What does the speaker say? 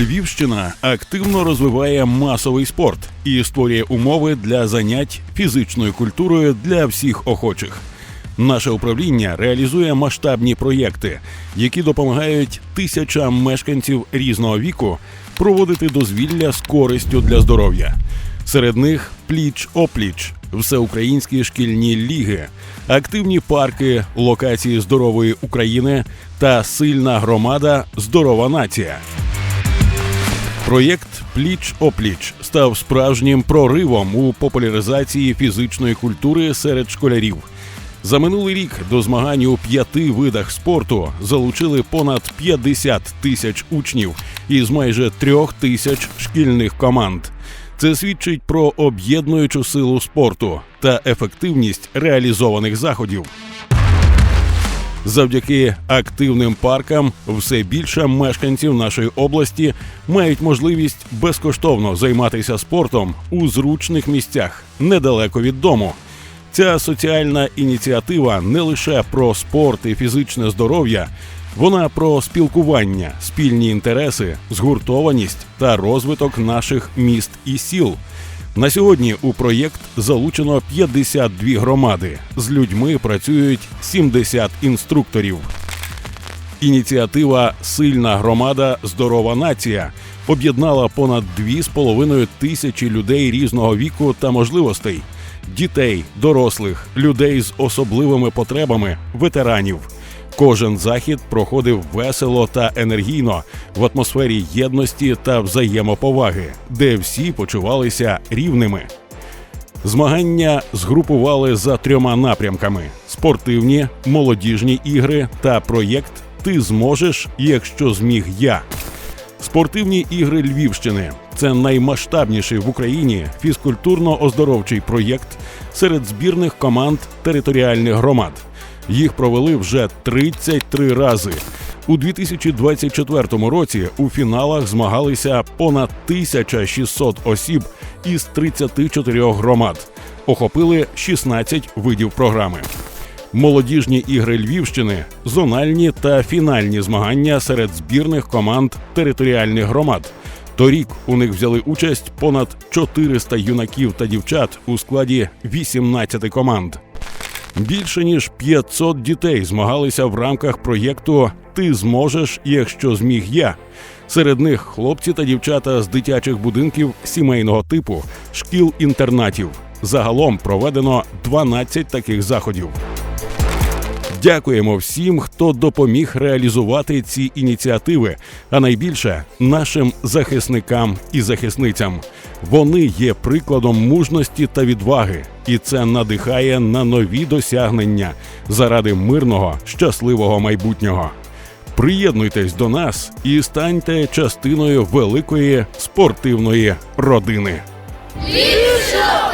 Львівщина активно розвиває масовий спорт і створює умови для занять фізичною культурою для всіх охочих. Наше управління реалізує масштабні проєкти, які допомагають тисячам мешканців різного віку проводити дозвілля з користю для здоров'я. Серед них пліч опліч, всеукраїнські шкільні ліги, активні парки, локації здорової України та сильна громада Здорова нація. Проєкт Пліч опліч став справжнім проривом у популяризації фізичної культури серед школярів. За минулий рік до змагань у п'яти видах спорту залучили понад 50 тисяч учнів із майже трьох тисяч шкільних команд. Це свідчить про об'єднуючу силу спорту та ефективність реалізованих заходів. Завдяки активним паркам все більше мешканців нашої області мають можливість безкоштовно займатися спортом у зручних місцях недалеко від дому. Ця соціальна ініціатива не лише про спорт і фізичне здоров'я, вона про спілкування, спільні інтереси, згуртованість та розвиток наших міст і сіл. На сьогодні у проєкт залучено 52 громади. З людьми працюють 70 інструкторів. Ініціатива Сильна громада, здорова нація об'єднала понад 2,5 тисячі людей різного віку та можливостей: дітей, дорослих, людей з особливими потребами, ветеранів. Кожен захід проходив весело та енергійно в атмосфері єдності та взаємоповаги, де всі почувалися рівними. Змагання згрупували за трьома напрямками: спортивні, молодіжні ігри та проєкт Ти зможеш, якщо зміг я. Спортивні ігри Львівщини це наймасштабніший в Україні фізкультурно-оздоровчий проєкт серед збірних команд територіальних громад. Їх провели вже 33 рази. У 2024 році у фіналах змагалися понад 1600 осіб із 34 громад. Охопили 16 видів програми. Молодіжні ігри Львівщини, зональні та фінальні змагання серед збірних команд територіальних громад. Торік у них взяли участь понад 400 юнаків та дівчат у складі 18 команд. Більше ніж 500 дітей змагалися в рамках проєкту Ти зможеш, якщо зміг я. Серед них хлопці та дівчата з дитячих будинків сімейного типу, шкіл-інтернатів. Загалом проведено 12 таких заходів. Дякуємо всім, хто допоміг реалізувати ці ініціативи, а найбільше нашим захисникам і захисницям. Вони є прикладом мужності та відваги, і це надихає на нові досягнення заради мирного, щасливого майбутнього. Приєднуйтесь до нас і станьте частиною великої спортивної родини. Ліпша!